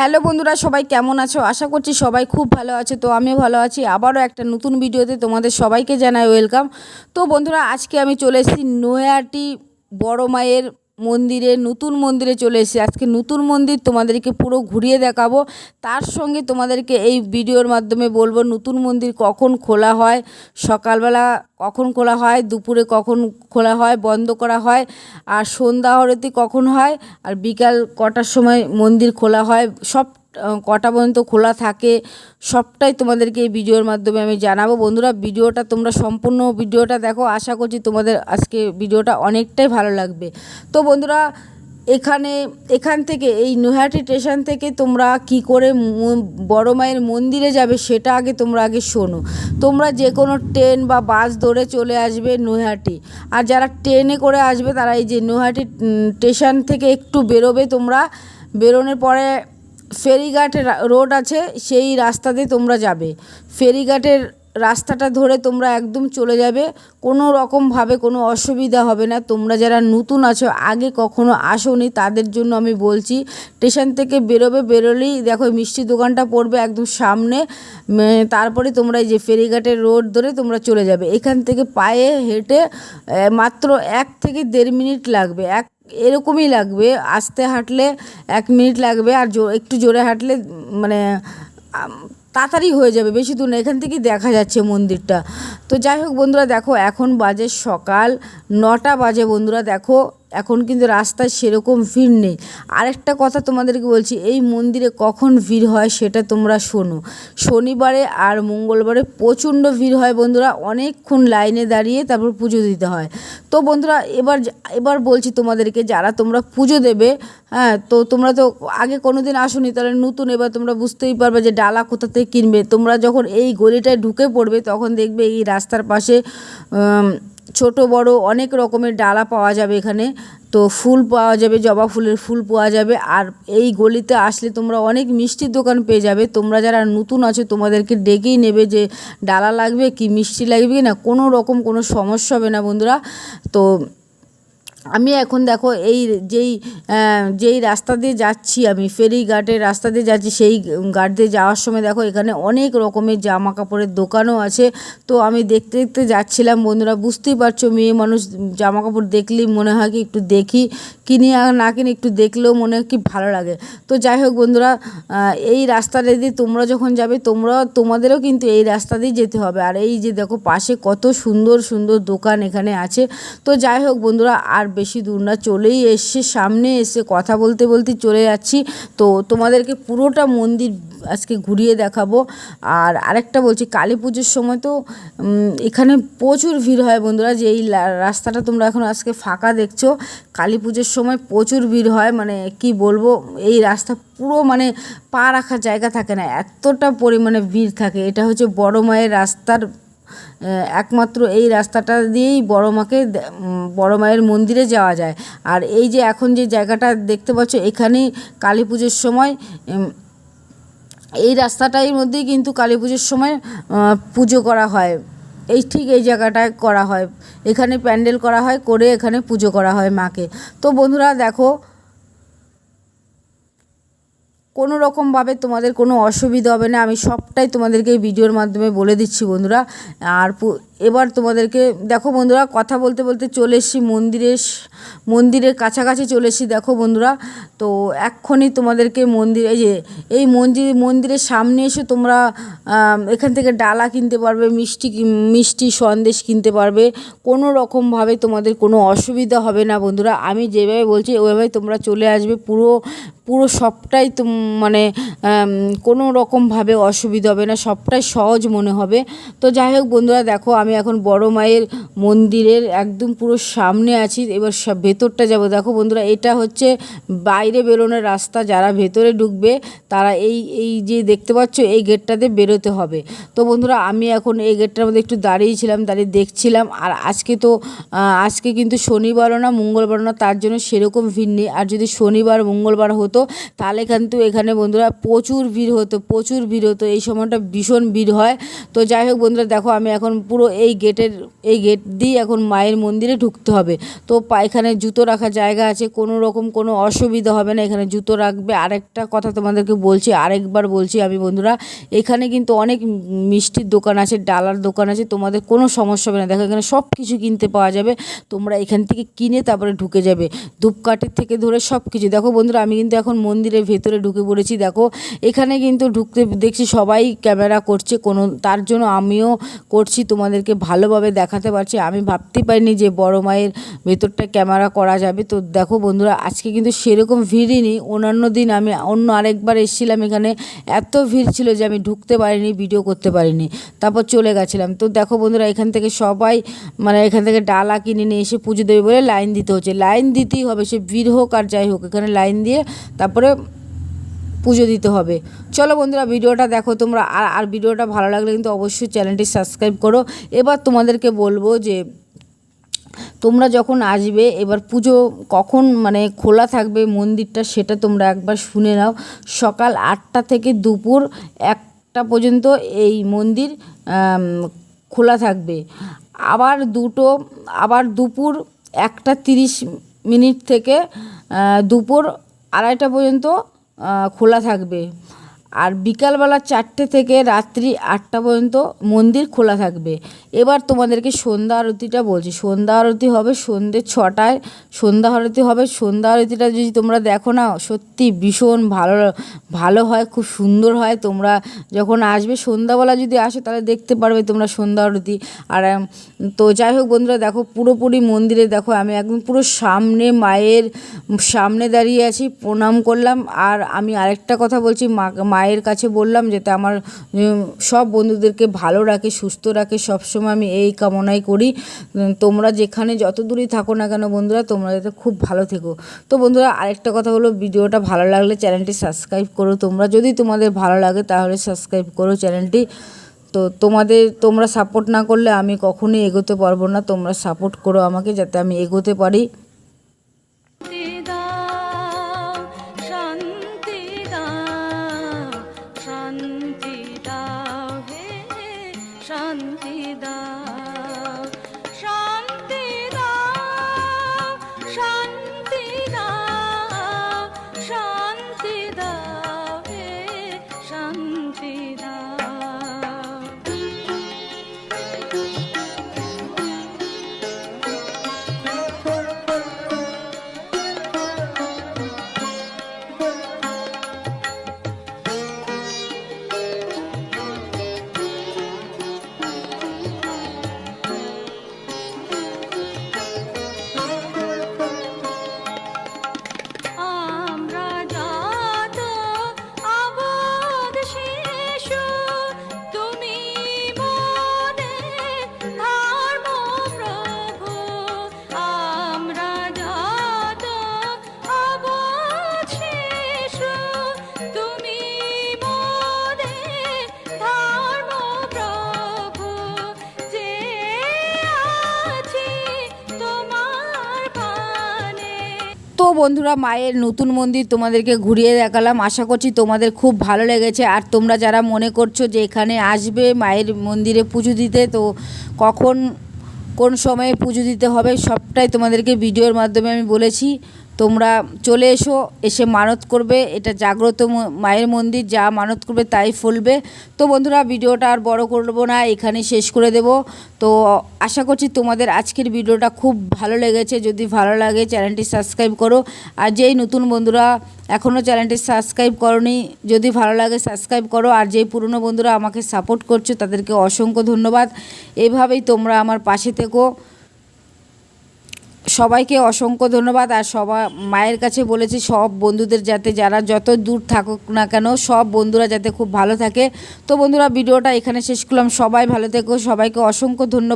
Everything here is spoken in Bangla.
হ্যালো বন্ধুরা, সবাই কেমন আছো? আশা করছি সবাই খুব ভালো আছে, তো আমিও ভালো আছি। আবারও একটা নতুন ভিডিওতে তোমাদের সবাইকে জানাই ওয়েলকাম তো বন্ধুরা, আজকে আমি চলে এসেছি নোয়াটি বড় মায়ের মন্দিরে, নতুন মন্দিরে চলে এসেছি। আজকে নতুন মন্দির তোমাদেরকে পুরো ঘুরিয়ে দেখাবো। তার সঙ্গে তোমাদেরকে এই ভিডিওর মাধ্যমে বলব, নতুন মন্দির কখন খোলা হয়? সকালবেলা কখন খোলা হয়? দুপুরে কখন খোলা হয়? বন্ধ করা হয়? আর সন্ধ্যা হরতি কখন হয়? আর বিকাল কটার সময় মন্দির খোলা হয়? সব কটা পর্যন্ত খোলা থাকে, সবটাই তোমাদেরকে এই ভিডিওর মাধ্যমে আমি জানাব। বন্ধুরা, ভিডিওটা তোমরা সম্পূর্ণ ভিডিওটা দেখো, আশা করছি তোমাদের আজকে ভিডিওটা অনেকটাই ভালো লাগবে। তো বন্ধুরা, এখানে, এখান থেকে, এই নৈহাটি স্টেশন থেকে তোমরা কি করে বড় মায়ের মন্দিরে যাবে সেটা আগে তোমরা আগে শোনো। তোমরা যে কোনো ট্রেন বা বাস ধরে চলে আসবে নৈহাটি। আর যারা ট্রেনে করে আসবে, তারা এই যে নৈহাটি স্টেশন থেকে একটু বেরোবে তোমরা। বেরোনোর পরে ফেরিঘাট রোড আছে সেই রাস্তা দিয়ে তোমরা যাবে। ফেরিঘাটের রাস্তাটা ধরে তোমরা একদম চলে যাবে। কোনো রকমভাবে কোনো অসুবিধা হবে না। তোমরা যারা নতুন আছো, আগে কখনো আসোনি, তাদের জন্য আমি বলছি, স্টেশন থেকে বেরোবে, বেরোলেই দেখো মিষ্টি দোকানটা পড়বে একদম সামনে। তারপরে তোমরা এই যে ফেরিঘাটের রোড ধরে তোমরা চলে যাবে। এখান থেকে পায়ে হেঁটে মাত্র এক থেকে দেড় মিনিট লাগবে। এক, এরকমই লাগবে। আস্তে হাঁটলে এক মিনিট লাগবে। আর একটু জোরে হাঁটলে মানে তাড়াতাড়ি হয়ে যাবে, বেশি দূর না, এখান থেকেই দেখা যাচ্ছে মন্দিরটা। তো যাই হোক বন্ধুরা, দেখো এখন বাজে সকাল নটা বাজে বন্ধুরা, দেখো এখন কিন্তু রাস্তায় সেরকম ভিড় নেই। আরেকটা কথা তোমাদেরকে বলছি, এই মন্দিরে কখন ভিড় হয় সেটা তোমরা শোনো। শনিবারে আর মঙ্গলবারে প্রচণ্ড ভিড় হয় বন্ধুরা, অনেকক্ষণ লাইনে দাঁড়িয়ে তারপর পুজো দিতে হয়। তো বন্ধুরা, এবার এবার বলছি তোমাদেরকে, যারা তোমরা পুজো দেবে হ্যাঁ তো তোমরা তো আগে কোনো দিন আসোনি, তাহলে নতুন এবার তোমরা বুঝতেই পারবে যে ডালা কোথা থেকে কিনবে। তোমরা যখন এই গলিটায় ঢুকে পড়বে, তখন দেখবে এই রাস্তার পাশে ছোট, বড় অনেক রকমের ডালা পাওয়া যাবে এখানে। তো ফুল পাওয়া যাবে, জবা ফুলের ফুল পাওয়া যাবে। আর এই গলিতে আসলে তোমরা অনেক মিষ্টির দোকান পেয়ে যাবে। তোমরা যারা নতুন আছো, তোমাদেরকে ডেকেই নেবে যে ডালা লাগবে, কি মিষ্টি লাগবে না, কোনো রকম কোনো সমস্যা হবে না বন্ধুরা। তো আমি এখন দেখো এই যেই যেই রাস্তা দিয়ে যাচ্ছি আমি, ফেরিঘাটের রাস্তা দিয়ে যাচ্ছি, সেই ঘাট দিয়ে যাওয়ার সময় দেখো এখানে অনেক রকমের জামা কাপড়ের দোকানও আছে। তো আমি দেখতে দেখতে যাচ্ছিলাম, বন্ধুরা বুঝতেই পারছ, মেয়ে মানুষ জামা কাপড় দেখলেই মনে হয় কি একটু দেখি, কিনি আর না কিনে একটু দেখলেও মনে হয় কি ভালো লাগে। তো যাই হোক বন্ধুরা এই রাস্তাটা দিয়ে তোমরা যখন যাবে, তোমরা, তোমাদেরও কিন্তু এই রাস্তা দিয়ে যেতে হবে। আর এই যে দেখো পাশে কত সুন্দর সুন্দর দোকান এখানে আছে। তো যাই হোক বন্ধুরা, আর বেশি দূর না, চলেই এসছে, সামনে এসে কথা বলতে বলতে চলে যাচ্ছি। তো তোমাদেরকে পুরোটা মন্দির আজকে ঘুরিয়ে দেখাবো। আর আরেকটা বলছি, কালী পুজোর সময় তো এখানে প্রচুর ভিড় হয় বন্ধুরা, যে এই রাস্তাটা তোমরা এখন আজকে ফাঁকা দেখছ। কালী পুজোর সময় প্রচুর ভিড় হয় মানে কি বলব, এই রাস্তা পুরো মানে পা রাখার জায়গা থাকে না, এতটা পরিমাণে ভিড় থাকে। এটা হচ্ছে বড় মায়ের রাস্তার একমাত্র এই রাস্তাটা দিয়েই বড় মাকে বড় মায়ের মন্দিরে যাওয়া যায়। আর এই যে এখন যে জায়গাটা দেখতে পাচ্ছ, এখানেই কালী পুজোর সময় এই রাস্তাটার মধ্যেই কিন্তু কালী পুজোর সময় পুজো করা হয়। এই ঠিক এই জায়গাটায় করা হয়। এখানে প্যান্ডেল করা হয়, করে এখানে পুজো করা হয় মাকে। তো বন্ধুরা দেখো কোনো রকমভাবে তোমাদের কোনো অসুবিধা হবে না। আমি সবটাই তোমাদেরকে এই ভিডিওর মাধ্যমে বলে দিচ্ছি বন্ধুরা। আর এবার তোমাদেরকে, দেখো বন্ধুরা, কথা বলতে বলতে চলে এসেছি মন্দিরের মন্দিরের কাছাকাছি চলে এসেছি, দেখো বন্ধুরা। তো এক্ষুনি তোমাদেরকে মন্দির, এই যে, এই মন্দির, মন্দিরের সামনে এসে তোমরা এখান থেকে ডালা কিনতে পারবে, মিষ্টি মিষ্টি সন্দেশ কিনতে পারবে। কোনো রকমভাবে তোমাদের কোনো অসুবিধা হবে না বন্ধুরা। আমি যেভাবে বলছি ওইভাবে তোমরা চলে আসবে। পুরো পুরো সবটাই তো মানে কোনো রকমভাবে অসুবিধা হবে না। সবটাই সহজ মনে হবে। তো যাই হোক বন্ধুরা, দেখো আমি এখন বড় মায়ের মন্দিরের একদম পুরো সামনে আছি। এবার সব ভেতরটা যাব। দেখো বন্ধুরা, এটা হচ্ছে বাইরে বেরোনোর রাস্তা। যারা ভেতরে ঢুকবে, তারা এই এই যে দেখতে পাচ্ছ, এই গেটটাতে বেরোতে হবে। তো বন্ধুরা, আমি এখন এই গেটটার মধ্যে একটু দাঁড়িয়েছিলাম দাঁড়িয়ে দেখছিলাম। আর আজকে তো আজকে কিন্তু শনিবারও না, মঙ্গলবারও না, তার জন্য সেরকম ভিড় নেই। আর যদি শনিবার, মঙ্গলবার হতো, তাহলে কিন্তু এখানে বন্ধুরা প্রচুর ভিড় হতো, প্রচুর ভিড় হতো। এই সময়টা ভীষণ ভিড় হয়। তো যাই হোক বন্ধুরা, দেখো আমি এখন পুরো এই গেটের, এই গেট দিয়ে এখন মায়ের মন্দিরে ঢুকতে হবে। তো এখানে জুতো রাখার জায়গা আছে, কোনো রকম কোনো অসুবিধা হবে না, এখানে জুতো রাখবে। আরেকটা কথা তোমাদেরকে বলছি, আরেকবার বলছি আমি বন্ধুরা, এখানে কিন্তু অনেক মিষ্টির দোকান আছে, ডালার দোকান আছে, তোমাদের কোনো সমস্যা হবে না। দেখো, এখানে সব কিছু কিনতে পাওয়া যাবে, তোমরা এখান থেকে কিনে তারপরে ঢুকে যাবে। ধূপকাঠির থেকে ধরে সব কিছু। দেখো বন্ধুরা, আমি কিন্তু এখন মন্দিরের ভেতরে ঢুকে পড়েছি, দেখো। এখানে কিন্তু ঢুকতে দেখছি সবাই ক্যামেরা করছে, কোনো, তার জন্য আমিও করছি, তোমাদেরকে ভালোভাবে দেখাতে পারছি। আমি ভাবতেই পারিনি যে বড় মায়ের ভেতরটা ক্যামেরা করা যাবে। তো দেখো বন্ধুরা, আজকে কিন্তু সেরকম ভিড়ই নেই। অন্যান্য দিন আমি অন্য আরেকবার এসেছিলাম এখানে। এত ভিড় ছিল যে আমি ঢুকতে পারিনি, ভিডিও করতে পারিনি। তারপর চলে গেছিলাম। তো দেখো বন্ধুরা, এখান থেকে সবাই মানে এখান থেকে ডালা কিনে নিয়ে এসে পুজো দেবে বলে লাইন দিতে হচ্ছে। লাইন দিতেই হবে, সে ভিড় হোক আর যাই হোক, এখানে লাইন দিয়ে তারপরে পুজো দিতে হবে। চলো বন্ধুরা, ভিডিওটা দেখো তোমরা। আর আর ভিডিওটা ভালো লাগলে কিন্তু অবশ্যই চ্যানেলটি সাবস্ক্রাইব করো। এবার তোমাদেরকে বলব যে, তোমরা যখন আসবে, এবার পুজো কখন মানে খোলা থাকবে মন্দিরটা সেটা তোমরা একবার শুনে নাও। সকাল আটটা থেকে দুপুর একটা পর্যন্ত এই মন্দির খোলা থাকবে। আবার দুটো, আবার দুপুর একটা তিরিশ মিনিট থেকে দুপুর আড়াইটা পর্যন্ত খোলা থাকবে আর বিকালবেলা চারটে থেকে রাত্রি আটটা পর্যন্ত মন্দির খোলা থাকবে। এবার তোমাদেরকে সন্ধ্যা আরতিটা বলছি। সন্ধ্যা আরতি হবে সন্ধ্যে ছটায়। সন্ধ্যা আরতি হবে, সন্ধ্যা আরতিটা যদি তোমরা দেখো না, সত্যি ভীষণ ভালো ভালো হয়, খুব সুন্দর হয়। তোমরা যখন আসবে, সন্ধ্যাবেলা যদি আসো, তাহলে দেখতে পারবে তোমরা সন্ধ্যা আরতি। আর তো যাই হোক বন্ধুরা, দেখো পুরোপুরি মন্দিরে দেখো, আমি একদম পুরো সামনে মায়ের, সামনে দাঁড়িয়ে আছি, প্রণাম করলাম। আর আমি আরেকটা কথা বলছি মা মায়ের কাছে বললাম যাতে আমার সব বন্ধুদেরকে ভালো রাখে, সুস্থ রাখে, সবসময় আমি এই কামনাই করি। তোমরা যেখানে যত দূরই থাকো না কেন বন্ধুরা, তোমরা যাতে খুব ভালো থেকো। তো বন্ধুরা, আরেকটা কথা হলো, ভিডিওটা ভালো লাগলে চ্যানেলটি সাবস্ক্রাইব করো। তোমরা যদি তোমাদের ভালো লাগে, তাহলে সাবস্ক্রাইব করো চ্যানেলটি। তো তোমাদের, তোমরা সাপোর্ট না করলে আমি কখনোই এগোতে পারব না। তোমরা সাপোর্ট করো আমাকে যাতে আমি এগোতে পারি। வந்திதா বন্ধুরা, মায়ের নতুন মন্দির তোমাদেরকে ঘুরিয়ে দেখালাম। আশা করছি তোমাদের খুব ভালো লেগেছে। আর তোমরা যারা মনে করছ যে এখানে আসবে মায়ের মন্দিরে পুজো দিতে, তো কখন কোন সময়ে পুজো দিতে হবে, সবটাই তোমাদেরকে ভিডিওর মাধ্যমে আমি বলেছি। তোমরা চলে এসো, এসে মানত করবে, এটা জাগ্রত মায়ের মন্দির, যা মানত করবে তাই ফলবে। তো বন্ধুরা, ভিডিওটা আর বড় করব না, এখানে শেষ করে দেব। তো আশা করছি তোমাদের আজকের ভিডিওটা খুব ভালো লেগেছে। যদি ভালো লাগে, চ্যানেলটি সাবস্ক্রাইব করো। আর যেই নতুন বন্ধুরা এখনও চ্যানেলটি সাবস্ক্রাইব করনি, যদি ভালো লাগে, সাবস্ক্রাইব করো। আর যেই পুরনো বন্ধুরা আমাকে সাপোর্ট করছ, তাদেরকে অসংখ্য ধন্যবাদ। এইভাবেই তোমরা আমার পাশে থেকো। সবাইকে অসংখ্য ধন্যবাদ আর সবাই মায়ের কাছে বলেছি সব বন্ধুদের যাতে যারা যত দূর থাকুক না কেন সব বন্ধুরা যাতে খুব ভালো থাকে। তো বন্ধুরা, ভিডিওটা এখানে শেষ করলাম। সবাই ভালো থেকো। সবাইকে অসংখ্য ধন্যবাদ।